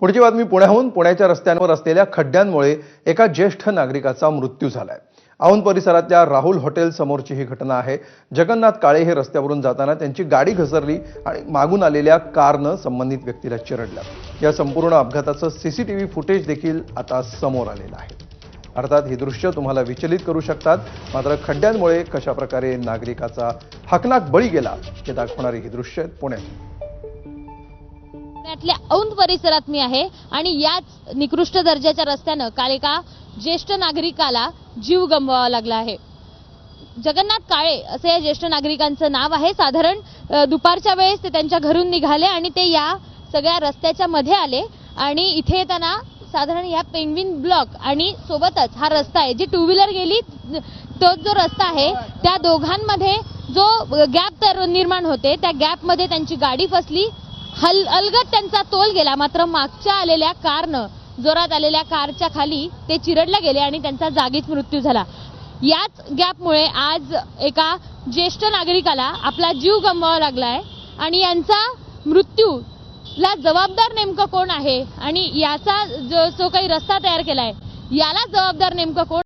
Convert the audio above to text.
पुढची बातमी पुण्याहून. पुण्याच्या रस्त्यांवर असलेल्या खड्ड्यांमुळे एका ज्येष्ठ नागरिकाचा मृत्यू झालाय. औंध परिसरातल्या राहुल हॉटेल समोरची ही घटना आहे. जगन्नाथ काळे हे रस्त्यावरून जाताना त्यांची गाडी घसरली आणि मागून आलेल्या कारनं संबंधित व्यक्तीला चिरडलं. या संपूर्ण अपघाताचं सीसीटीव्ही फुटेज देखील आता समोर आलेलं आहे. अर्थात ही दृश्य तुम्हाला विचलित करू शकतात. मात्र खड्ड्यांमुळे कशा प्रकारे नागरिकाचा हकनाक बळी गेला हे दाखवणारी ही दृश्य आहेत पुण्यात पुण्यातल्या औंध परिसरात मी आहे आणि याच निकृष्ट दर्जाच्या रस्त्यानं काल एका ज्येष्ठ नागरिकाला जीव गमवावा लागला आहे. जगन्नाथ काळे असे या ज्येष्ठ नागरिकांचं नाव आहे. साधारण दुपारच्या वेळेस ते त्यांच्या घरून निघाले आणि ते या सगळ्या रस्त्याच्या मध्ये आले आणि इथे येताना साधारण या पेंग्विन ब्लॉक आणि सोबतच हा रस्ता आहे. जी टू व्हीलर गेली तो जो रस्ता आहे त्या दोघांमध्ये जो गॅप तर निर्माण होते त्या गॅपमध्ये त्यांची गाडी फसली. हल अलगत त्यांचा तोल गेला. मात्र मागच्या आलेल्या कारनं जोरात आलेल्या कारच्या खाली ते चिरडले गेले आणि त्यांचा जागीच मृत्यू झाला. याच गॅपमुळे आज एका ज्येष्ठ नागरिकाला आपला जीव गमवावा लागलाय आणि यांचा मृत्यू ला जबाबदार नेमकं कोण आहे आणि याचा जो जो काही रस्ता तयार केलाय याला जबाबदार नेमकं कोण